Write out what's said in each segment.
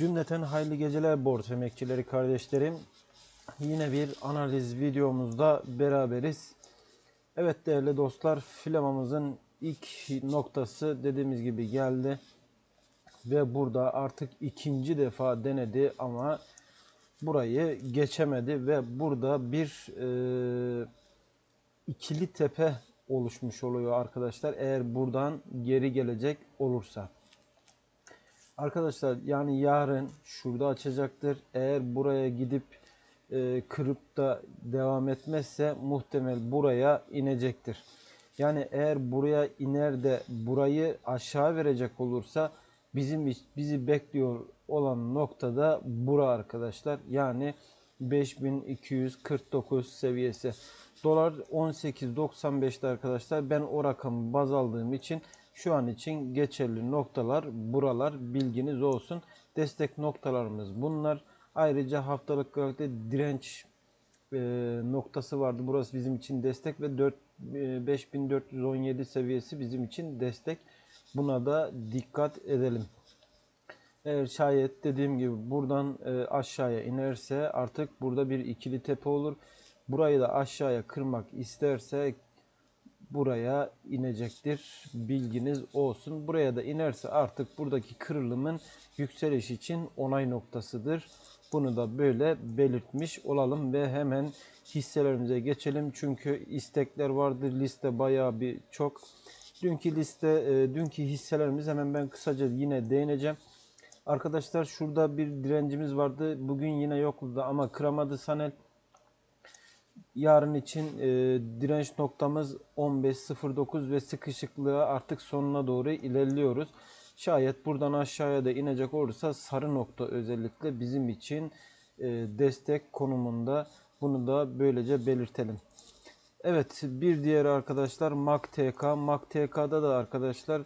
Cümleten hayırlı geceler borç emekçileri kardeşlerim. Yine bir analiz videomuzda beraberiz. Evet değerli dostlar filamamızın ilk noktası dediğimiz gibi geldi. Ve burada artık ikinci defa denedi ama burayı geçemedi ve burada bir e, ikili tepe oluşmuş oluyor arkadaşlar. Eğer buradan geri gelecek olursa. Arkadaşlar yani yarın şurada açacaktır. Eğer buraya gidip e, kırıp da devam etmezse muhtemel buraya inecektir. Yani eğer buraya iner de burayı aşağı verecek olursa bizim bizi bekliyor olan noktada bura arkadaşlar. Yani 5249 seviyesi. Dolar 18.95'te arkadaşlar. Ben o rakamı baz aldığım için şu an için geçerli noktalar buralar bilginiz olsun. Destek noktalarımız bunlar. Ayrıca haftalık grafikte direnç e, noktası vardı. Burası bizim için destek ve 4, e, 5417 seviyesi bizim için destek. Buna da dikkat edelim. Eğer şayet dediğim gibi buradan e, aşağıya inerse artık burada bir ikili tepe olur. Burayı da aşağıya kırmak isterse buraya inecektir. Bilginiz olsun. Buraya da inerse artık buradaki kırılımın yükseliş için onay noktasıdır. Bunu da böyle belirtmiş olalım ve hemen hisselerimize geçelim. Çünkü istekler vardı. Liste bayağı bir çok. Dünkü liste, e, dünkü hisselerimiz hemen ben kısaca yine değineceğim. Arkadaşlar şurada bir direncimiz vardı. Bugün yine yoktu ama kıramadı Sanel. Yarın için e, direnç noktamız 15.09 ve sıkışıklığa artık sonuna doğru ilerliyoruz. Şayet buradan aşağıya da inecek olursa sarı nokta özellikle bizim için e, destek konumunda. Bunu da böylece belirtelim. Evet bir diğer arkadaşlar MACTK. MACTK'da da arkadaşlar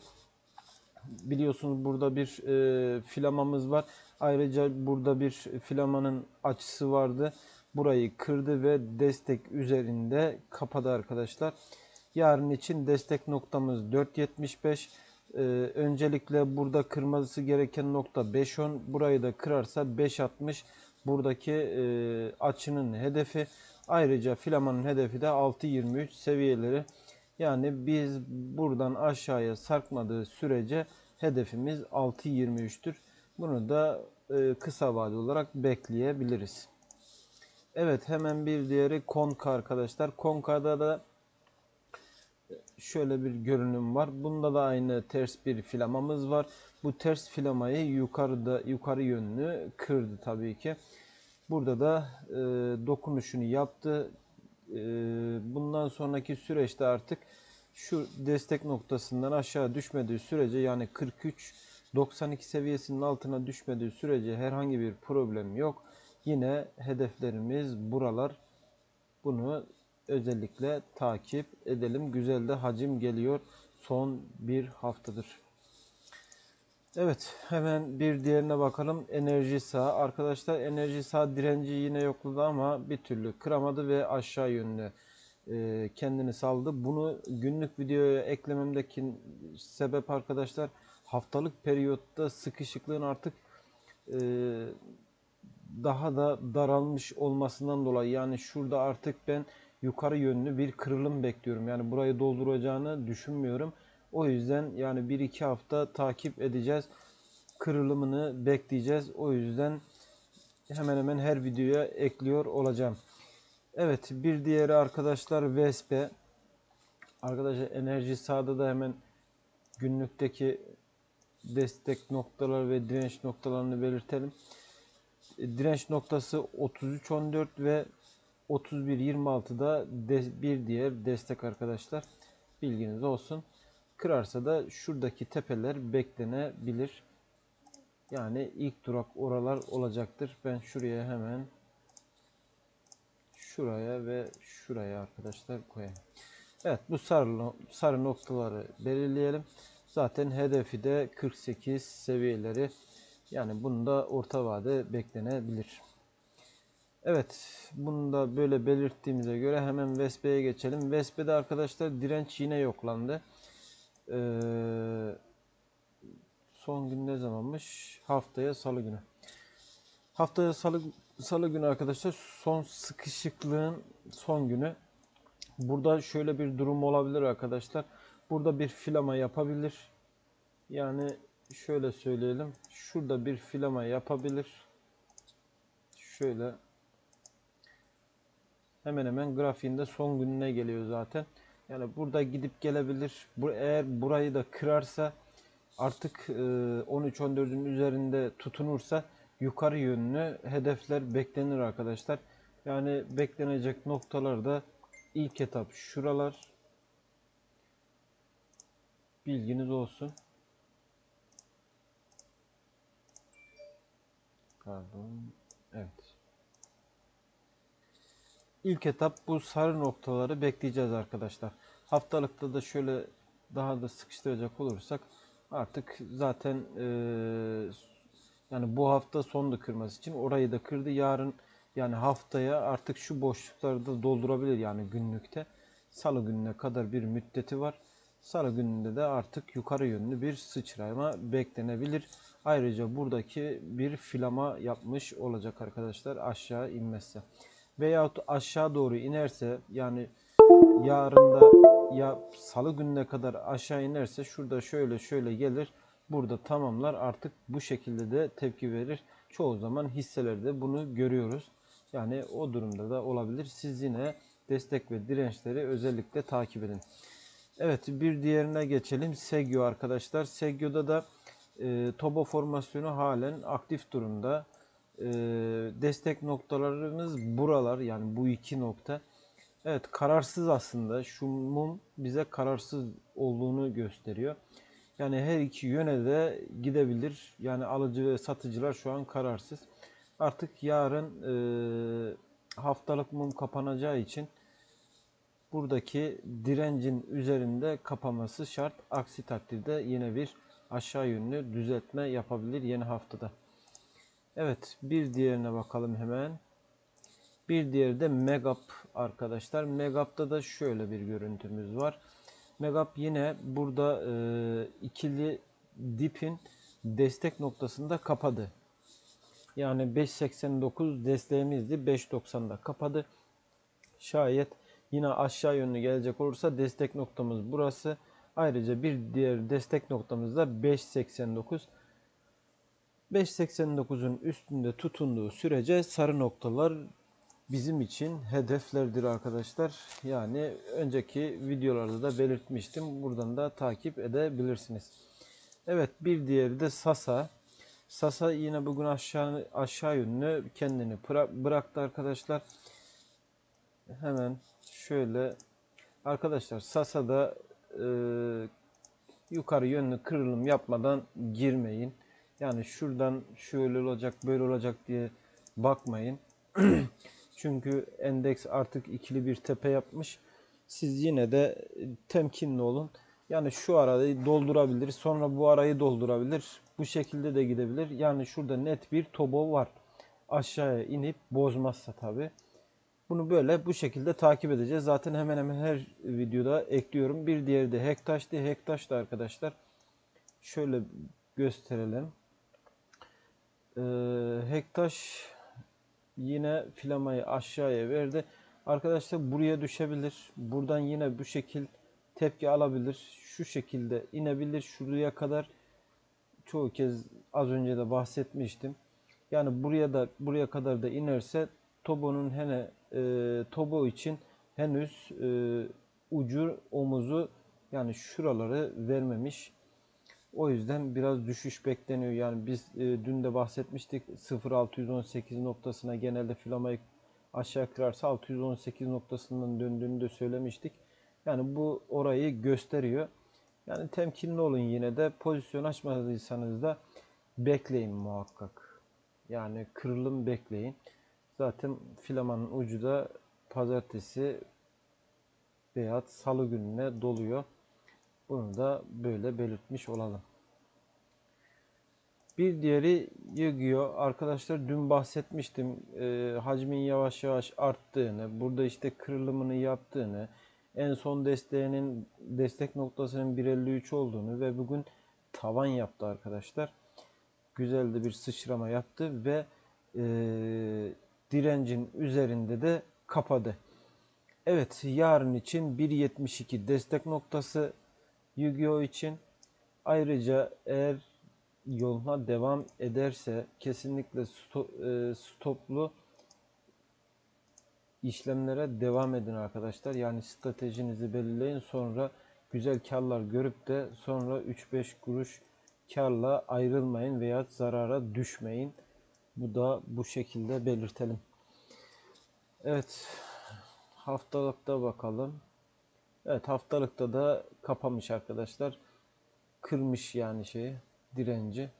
biliyorsunuz burada bir e, filamamız var. Ayrıca burada bir filamanın açısı vardı. Burayı kırdı ve destek üzerinde kapadı arkadaşlar. Yarın için destek noktamız 4.75. Ee, öncelikle burada kırması gereken nokta 5.10. Burayı da kırarsa 5.60. Buradaki e, açının hedefi. Ayrıca filamanın hedefi de 6.23 seviyeleri. Yani biz buradan aşağıya sarkmadığı sürece hedefimiz 6.23'tür. Bunu da e, kısa vadeli olarak bekleyebiliriz. Evet hemen bir diğeri Konka arkadaşlar. Konka'da da şöyle bir görünüm var. Bunda da aynı ters bir filamamız var. Bu ters filamayı yukarıda yukarı yönlü kırdı tabii ki. Burada da e, dokunuşunu yaptı. E, bundan sonraki süreçte artık şu destek noktasından aşağı düşmediği sürece yani 43 92 seviyesinin altına düşmediği sürece herhangi bir problem yok. Yine hedeflerimiz buralar. Bunu özellikle takip edelim. Güzel de hacim geliyor son bir haftadır. Evet hemen bir diğerine bakalım. Enerji sağ. Arkadaşlar enerji sağ direnci yine yokladı ama bir türlü kıramadı ve aşağı yönlü e, kendini saldı. Bunu günlük videoya eklememdeki sebep arkadaşlar haftalık periyotta sıkışıklığın artık e, daha da daralmış olmasından dolayı yani şurada artık ben yukarı yönlü bir kırılım bekliyorum. Yani burayı dolduracağını düşünmüyorum. O yüzden yani 1-2 hafta takip edeceğiz. Kırılımını bekleyeceğiz. O yüzden hemen hemen her videoya ekliyor olacağım. Evet bir diğeri arkadaşlar Vespe. Arkadaşlar enerji sağda da hemen günlükteki destek noktalar ve direnç noktalarını belirtelim. Direnç noktası 33.14 ve 31.26'da bir diğer destek arkadaşlar. Bilginiz olsun. Kırarsa da şuradaki tepeler beklenebilir. Yani ilk durak oralar olacaktır. Ben şuraya hemen şuraya ve şuraya arkadaşlar koyayım. Evet bu sarı, sarı noktaları belirleyelim. Zaten hedefi de 48 seviyeleri. Yani bunu da orta vade beklenebilir. Evet bunu da böyle belirttiğimize göre hemen Vespe'ye geçelim. Vespe'de arkadaşlar direnç yine yoklandı. Ee, son gün ne zamanmış? Haftaya salı günü. Haftaya salı salı günü arkadaşlar son sıkışıklığın son günü. Burada şöyle bir durum olabilir arkadaşlar. Burada bir filama yapabilir. Yani şöyle söyleyelim. Şurada bir filama yapabilir. Şöyle hemen hemen grafiğinde son gününe geliyor zaten. Yani burada gidip gelebilir. Bu eğer burayı da kırarsa artık 13-14'ün üzerinde tutunursa yukarı yönlü hedefler beklenir arkadaşlar. Yani beklenecek noktalar da ilk etap şuralar. Bilginiz olsun. Pardon. Evet. İlk etap bu sarı noktaları bekleyeceğiz arkadaşlar. Haftalıkta da şöyle daha da sıkıştıracak olursak artık zaten e, yani bu hafta sonda kırması için orayı da kırdı. Yarın yani haftaya artık şu boşlukları da doldurabilir yani günlükte. Salı gününe kadar bir müddeti var. Salı gününde de artık yukarı yönlü bir sıçrama beklenebilir. Ayrıca buradaki bir filama yapmış olacak arkadaşlar aşağı inmezse. Veyahut aşağı doğru inerse yani yarın da ya salı gününe kadar aşağı inerse şurada şöyle şöyle gelir. Burada tamamlar artık bu şekilde de tepki verir. Çoğu zaman hisselerde bunu görüyoruz. Yani o durumda da olabilir. Siz yine destek ve dirençleri özellikle takip edin. Evet bir diğerine geçelim. Segyo arkadaşlar. Segyo'da da e, Tobo formasyonu halen aktif durumda. E, destek noktalarımız buralar yani bu iki nokta. Evet kararsız aslında. Şu mum bize kararsız olduğunu gösteriyor. Yani her iki yöne de gidebilir. Yani alıcı ve satıcılar şu an kararsız. Artık yarın e, haftalık mum kapanacağı için buradaki direncin üzerinde kapaması şart. Aksi takdirde yine bir aşağı yönlü düzeltme yapabilir yeni haftada. Evet bir diğerine bakalım hemen. Bir diğeri de Megap arkadaşlar. Megap'ta da şöyle bir görüntümüz var. Megap yine burada e, ikili dipin destek noktasında kapadı. Yani 5.89 desteğimizdi. 5.90'da kapadı. Şayet yine aşağı yönlü gelecek olursa destek noktamız burası. Ayrıca bir diğer destek noktamız da 5.89. 5.89'un üstünde tutunduğu sürece sarı noktalar bizim için hedeflerdir arkadaşlar. Yani önceki videolarda da belirtmiştim. Buradan da takip edebilirsiniz. Evet bir diğeri de Sasa. Sasa yine bugün aşağı aşağı yönlü kendini bıraktı arkadaşlar. Hemen şöyle arkadaşlar Sasa'da e, yukarı yönlü kırılım yapmadan girmeyin. Yani şuradan şöyle olacak böyle olacak diye bakmayın. Çünkü endeks artık ikili bir tepe yapmış. Siz yine de temkinli olun. Yani şu arayı doldurabilir. Sonra bu arayı doldurabilir. Bu şekilde de gidebilir. Yani şurada net bir tobo var. Aşağıya inip bozmazsa tabi. Bunu böyle bu şekilde takip edeceğiz. Zaten hemen hemen her videoda ekliyorum. Bir diğeri de Hektaş'tı. Hektaş da arkadaşlar şöyle gösterelim. Ee, Hektaş yine filamayı aşağıya verdi. Arkadaşlar buraya düşebilir. Buradan yine bu şekil tepki alabilir. Şu şekilde inebilir. Şuraya kadar çoğu kez az önce de bahsetmiştim. Yani buraya da buraya kadar da inerse Tobo'nun hene e, Tobo için henüz e, ucu omuzu yani şuraları vermemiş. O yüzden biraz düşüş bekleniyor. Yani biz e, dün de bahsetmiştik 0618 noktasına genelde filamayı aşağı kırarsa 618 noktasından döndüğünü de söylemiştik. Yani bu orayı gösteriyor. Yani temkinli olun yine de pozisyon açmadıysanız da bekleyin muhakkak. Yani kırılım bekleyin. Zaten filamanın ucu da pazartesi veya salı gününe doluyor. Bunu da böyle belirtmiş olalım. Bir diğeri Yu-Gi-Oh! Arkadaşlar dün bahsetmiştim. E, hacmin yavaş yavaş arttığını, burada işte kırılımını yaptığını, en son desteğinin destek noktasının 1.53 olduğunu ve bugün tavan yaptı arkadaşlar. Güzel de bir sıçrama yaptı ve e, direncin üzerinde de kapadı. Evet yarın için 1.72 destek noktası Yu-Gi-Oh için. Ayrıca eğer yoluna devam ederse kesinlikle e, stoplu işlemlere devam edin arkadaşlar. Yani stratejinizi belirleyin sonra güzel karlar görüp de sonra 3-5 kuruş karla ayrılmayın veya zarara düşmeyin. Bu da bu şekilde belirtelim. Evet haftalıkta bakalım. Evet haftalıkta da kapamış arkadaşlar. Kırmış yani şeyi direnci.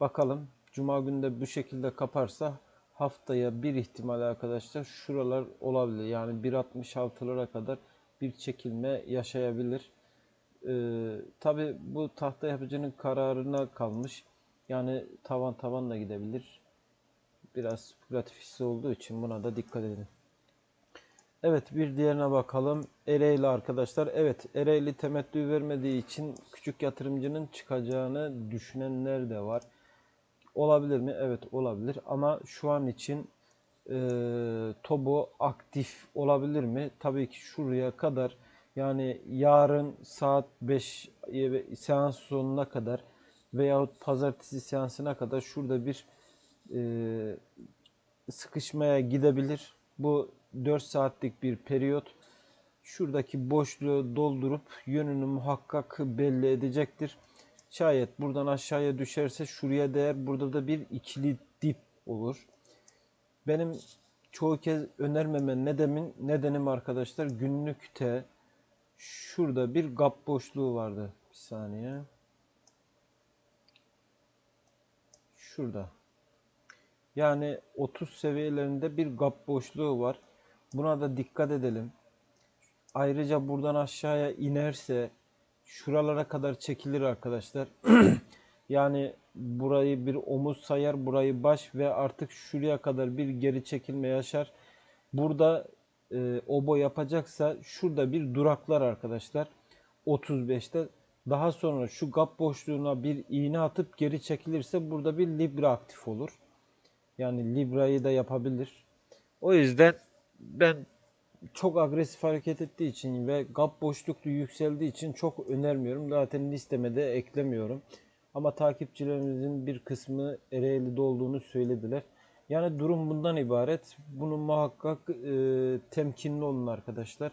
Bakalım Cuma günü de bu şekilde kaparsa haftaya bir ihtimal arkadaşlar şuralar olabilir. Yani 1.66'lara kadar bir çekilme yaşayabilir. Ee, Tabi bu tahta yapıcının kararına kalmış. Yani tavan tavan da gidebilir. Biraz spekülatif hissi olduğu için buna da dikkat edin. Evet bir diğerine bakalım. Ereğli arkadaşlar. Evet Ereğli temettü vermediği için küçük yatırımcının çıkacağını düşünenler de var. Olabilir mi? Evet olabilir. Ama şu an için e, Tobo aktif olabilir mi? Tabii ki şuraya kadar yani yarın saat 5 e, seans sonuna kadar veyahut pazartesi seansına kadar şurada bir e, sıkışmaya gidebilir. Bu 4 saatlik bir periyot. Şuradaki boşluğu doldurup yönünü muhakkak belli edecektir. Şayet buradan aşağıya düşerse şuraya değer burada da bir ikili dip olur. Benim çoğu kez önermeme nedenim, nedenim arkadaşlar günlükte şurada bir gap boşluğu vardı. Bir saniye. Şurada. Yani 30 seviyelerinde bir gap boşluğu var. Buna da dikkat edelim. Ayrıca buradan aşağıya inerse şuralara kadar çekilir arkadaşlar. yani burayı bir omuz sayar, burayı baş ve artık şuraya kadar bir geri çekilme yaşar. Burada e, obo yapacaksa şurada bir duraklar arkadaşlar. 35'te daha sonra şu gap boşluğuna bir iğne atıp geri çekilirse burada bir libra aktif olur. Yani librayı da yapabilir. O yüzden ben çok agresif hareket ettiği için ve gap boşluklu yükseldiği için çok önermiyorum. Zaten listeme de eklemiyorum. Ama takipçilerimizin bir kısmı Ereğli'de olduğunu söylediler. Yani durum bundan ibaret. Bunu muhakkak e, temkinli olun arkadaşlar.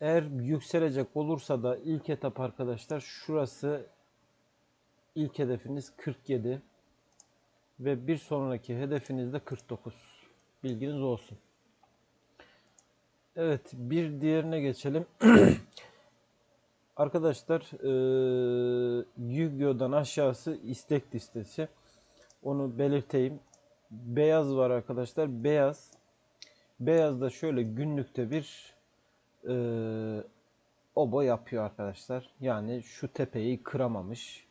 Eğer yükselecek olursa da ilk etap arkadaşlar şurası ilk hedefiniz 47 ve bir sonraki hedefiniz de 49. Bilginiz olsun. Evet bir diğerine geçelim. Arkadaşlar e, Yu-Gi-Oh'dan aşağısı istek listesi. Onu belirteyim. Beyaz var arkadaşlar. Beyaz. Beyaz da şöyle günlükte bir e, obo yapıyor arkadaşlar. Yani şu tepeyi kıramamış.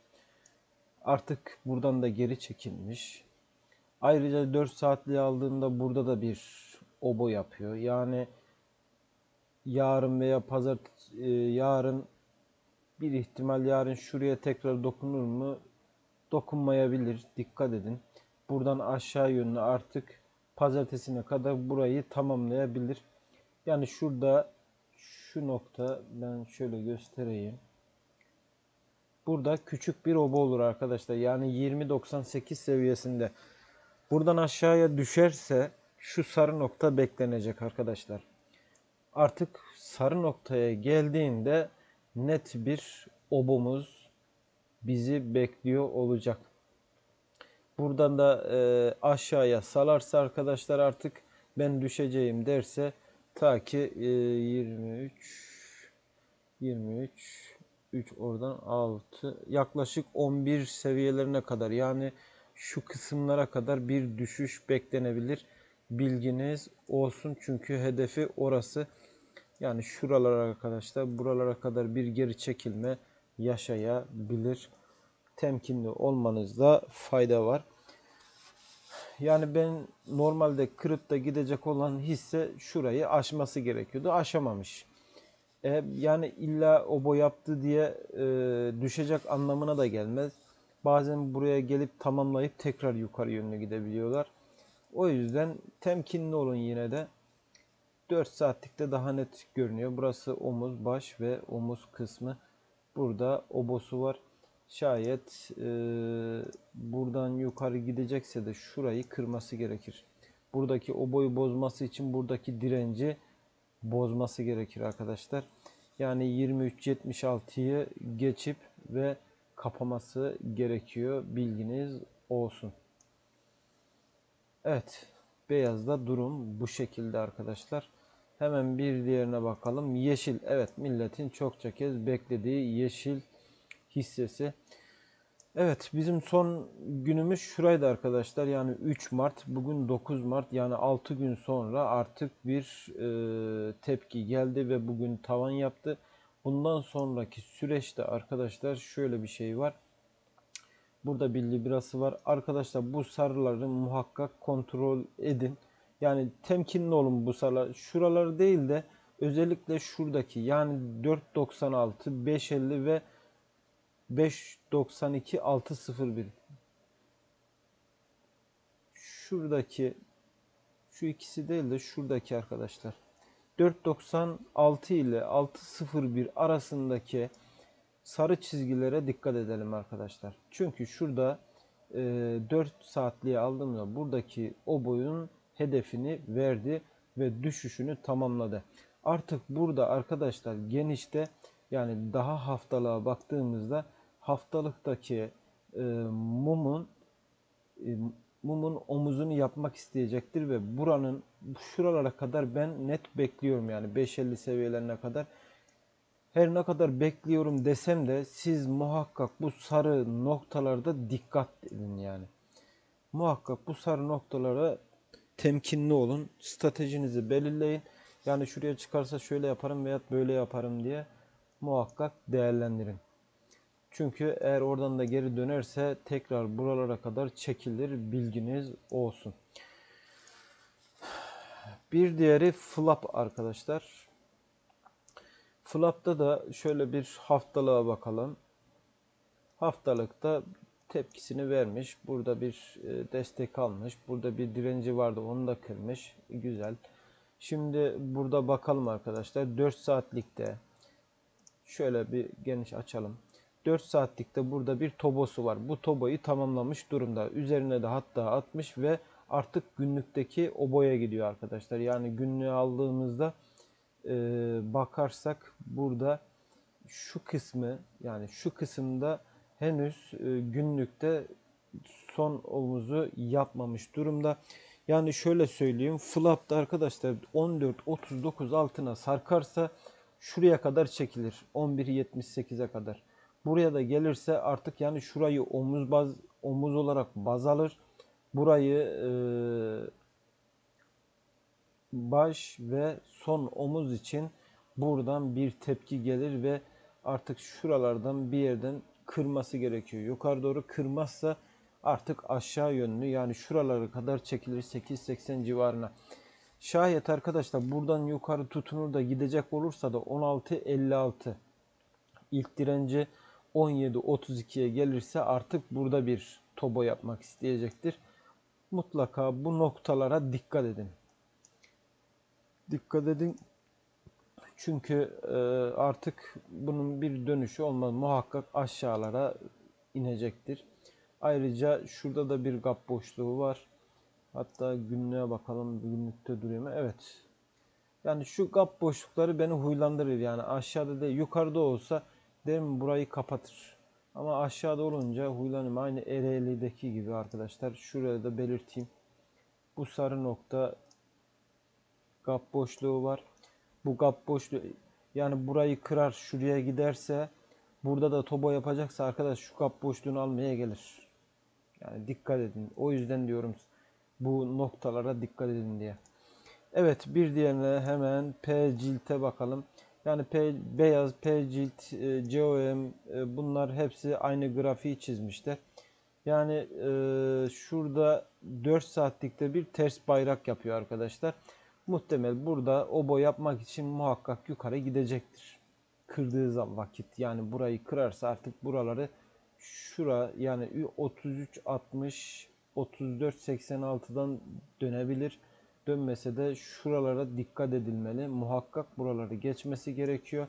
Artık buradan da geri çekilmiş. Ayrıca 4 saatliği aldığında burada da bir obo yapıyor. Yani yarın veya pazar e, yarın bir ihtimal yarın şuraya tekrar dokunur mu? Dokunmayabilir. Dikkat edin. Buradan aşağı yönlü artık pazartesine kadar burayı tamamlayabilir. Yani şurada şu nokta ben şöyle göstereyim. Burada küçük bir oba olur arkadaşlar. Yani 20.98 seviyesinde. Buradan aşağıya düşerse şu sarı nokta beklenecek arkadaşlar. Artık sarı noktaya geldiğinde net bir obumuz bizi bekliyor olacak. Buradan da e, aşağıya salarsa arkadaşlar artık ben düşeceğim derse ta ki e, 23 23 3 oradan 6 yaklaşık 11 seviyelerine kadar yani şu kısımlara kadar bir düşüş beklenebilir. Bilginiz olsun çünkü hedefi orası. Yani şuralara arkadaşlar buralara kadar bir geri çekilme yaşayabilir. Temkinli olmanızda fayda var. Yani ben normalde kırıp da gidecek olan hisse şurayı aşması gerekiyordu. Aşamamış. E, yani illa o boy yaptı diye e, düşecek anlamına da gelmez. Bazen buraya gelip tamamlayıp tekrar yukarı yönlü gidebiliyorlar. O yüzden temkinli olun yine de. 4 saatlikte daha net görünüyor. Burası omuz, baş ve omuz kısmı. Burada obosu var. Şayet e, buradan yukarı gidecekse de şurayı kırması gerekir. Buradaki oboyu bozması için buradaki direnci bozması gerekir arkadaşlar. Yani 23.76'yı geçip ve kapaması gerekiyor. Bilginiz olsun. Evet. Beyazda durum bu şekilde arkadaşlar. Hemen bir diğerine bakalım. Yeşil. Evet milletin çokça kez beklediği yeşil hissesi. Evet bizim son günümüz şuraydı arkadaşlar. Yani 3 Mart bugün 9 Mart yani 6 gün sonra artık bir e, tepki geldi ve bugün tavan yaptı. Bundan sonraki süreçte arkadaşlar şöyle bir şey var. Burada bir librası var. Arkadaşlar bu sarıları muhakkak kontrol edin. Yani temkinli olun bu sarılar. Şuraları değil de özellikle şuradaki yani 4.96, 5.50 ve 592 601 şuradaki şu ikisi değil de şuradaki arkadaşlar 496 ile 601 arasındaki sarı çizgilere dikkat edelim arkadaşlar. Çünkü şurada e, 4 saatliğe aldığımda buradaki o boyun hedefini verdi ve düşüşünü tamamladı. Artık burada arkadaşlar genişte yani daha haftalığa baktığımızda haftalıktaki e, mumun e, mumun omuzunu yapmak isteyecektir ve buranın şuralara kadar ben net bekliyorum yani 5.50 seviyelerine kadar. Her ne kadar bekliyorum desem de siz muhakkak bu sarı noktalarda dikkat edin yani. Muhakkak bu sarı noktalara temkinli olun. Stratejinizi belirleyin. Yani şuraya çıkarsa şöyle yaparım veya böyle yaparım diye muhakkak değerlendirin. Çünkü eğer oradan da geri dönerse tekrar buralara kadar çekilir bilginiz olsun. Bir diğeri flap arkadaşlar. Flap'ta da şöyle bir haftalığa bakalım. Haftalıkta tepkisini vermiş. Burada bir e, destek almış. Burada bir direnci vardı onu da kırmış. Güzel. Şimdi burada bakalım arkadaşlar. 4 saatlikte şöyle bir geniş açalım. 4 saatlikte burada bir tobosu var. Bu toboyu tamamlamış durumda. Üzerine de hatta atmış ve artık günlükteki oboya gidiyor arkadaşlar. Yani günlüğü aldığımızda e, bakarsak burada şu kısmı yani şu kısımda henüz e, günlükte son omuzu yapmamış durumda. Yani şöyle söyleyeyim. Flap'ta arkadaşlar 14.39 altına sarkarsa şuraya kadar çekilir. 11.78'e kadar. Buraya da gelirse artık yani şurayı omuz baz omuz olarak baz alır. Burayı e, baş ve son omuz için buradan bir tepki gelir ve artık şuralardan bir yerden kırması gerekiyor. Yukarı doğru kırmazsa artık aşağı yönlü yani şuralara kadar çekilir 8.80 civarına. Şayet arkadaşlar buradan yukarı tutunur da gidecek olursa da 16.56 ilk direnci 17.32'ye gelirse artık burada bir tobo yapmak isteyecektir. Mutlaka bu noktalara dikkat edin. Dikkat edin. Çünkü e, artık bunun bir dönüşü olmaz. Muhakkak aşağılara inecektir. Ayrıca şurada da bir gap boşluğu var. Hatta günlüğe bakalım. Günlükte duruyor mu? Evet. Yani şu gap boşlukları beni huylandırır. Yani aşağıda değil yukarıda olsa derim burayı kapatır. Ama aşağıda olunca huylanım. Aynı Ereğli'deki gibi arkadaşlar. Şuraya da belirteyim. Bu sarı nokta gap boşluğu var. Bu gap boşluğu yani burayı kırar şuraya giderse burada da tobo yapacaksa arkadaş şu gap boşluğunu almaya gelir. Yani dikkat edin. O yüzden diyorum bu noktalara dikkat edin diye. Evet bir diğerine hemen P cilte bakalım. Yani P, beyaz, P cilt, e, COM e, bunlar hepsi aynı grafiği çizmişler. Yani e, şurada 4 saatlikte bir ters bayrak yapıyor arkadaşlar. Muhtemel burada obo yapmak için muhakkak yukarı gidecektir. Kırdığı zaman vakit yani burayı kırarsa artık buraları şura yani 33 60 34 86'dan dönebilir. Dönmese de şuralara dikkat edilmeli. Muhakkak buraları geçmesi gerekiyor.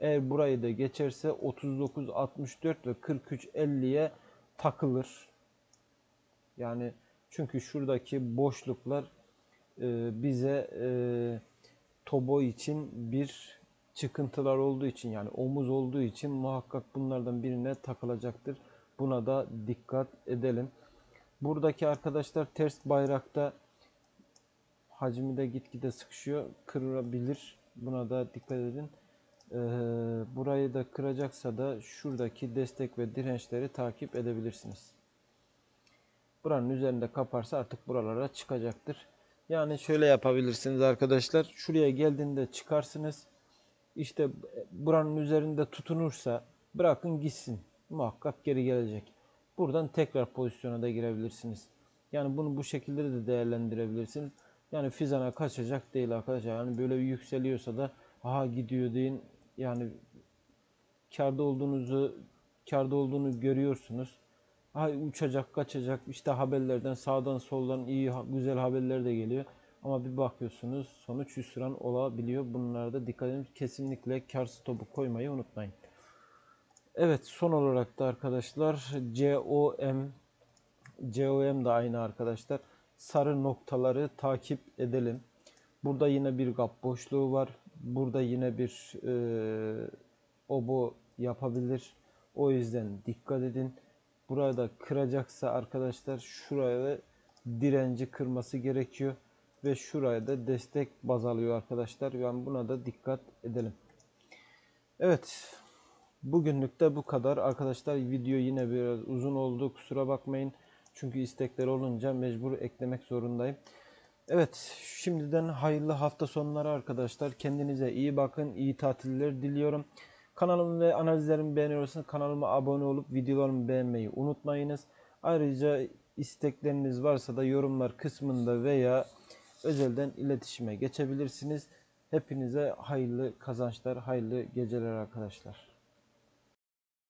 Eğer burayı da geçerse 39 64 ve 43 50'ye takılır. Yani çünkü şuradaki boşluklar e, bize e, Tobo için bir çıkıntılar olduğu için yani omuz olduğu için muhakkak bunlardan birine takılacaktır. Buna da dikkat edelim. Buradaki arkadaşlar ters bayrakta hacmi de gitgide sıkışıyor. Kırılabilir. Buna da dikkat edin. Ee, burayı da kıracaksa da şuradaki destek ve dirençleri takip edebilirsiniz. Buranın üzerinde kaparsa artık buralara çıkacaktır. Yani şöyle yapabilirsiniz arkadaşlar. Şuraya geldiğinde çıkarsınız. İşte buranın üzerinde tutunursa bırakın gitsin. Muhakkak geri gelecek. Buradan tekrar pozisyona da girebilirsiniz. Yani bunu bu şekilde de değerlendirebilirsiniz. Yani Fizan'a kaçacak değil arkadaşlar. Yani böyle yükseliyorsa da aha gidiyor deyin. Yani karda olduğunuzu karda olduğunu görüyorsunuz. Ha uçacak, kaçacak. İşte haberlerden sağdan soldan iyi güzel haberler de geliyor. Ama bir bakıyorsunuz sonuç hüsran olabiliyor. Bunlara da dikkat edin. Kesinlikle kar stopu koymayı unutmayın. Evet son olarak da arkadaşlar COM COM da aynı arkadaşlar. Sarı noktaları takip edelim. Burada yine bir gap boşluğu var. Burada yine bir e, obo yapabilir. O yüzden dikkat edin. Burada kıracaksa arkadaşlar şuraya direnci kırması gerekiyor. Ve şuraya da destek baz alıyor arkadaşlar. Yani buna da dikkat edelim. Evet. Bugünlük de bu kadar. Arkadaşlar video yine biraz uzun oldu. Kusura bakmayın. Çünkü istekler olunca mecbur eklemek zorundayım. Evet, şimdiden hayırlı hafta sonları arkadaşlar. Kendinize iyi bakın, iyi tatiller diliyorum. Kanalımı ve analizlerimi beğeniyorsanız kanalıma abone olup videolarımı beğenmeyi unutmayınız. Ayrıca istekleriniz varsa da yorumlar kısmında veya özelden iletişime geçebilirsiniz. Hepinize hayırlı kazançlar, hayırlı geceler arkadaşlar.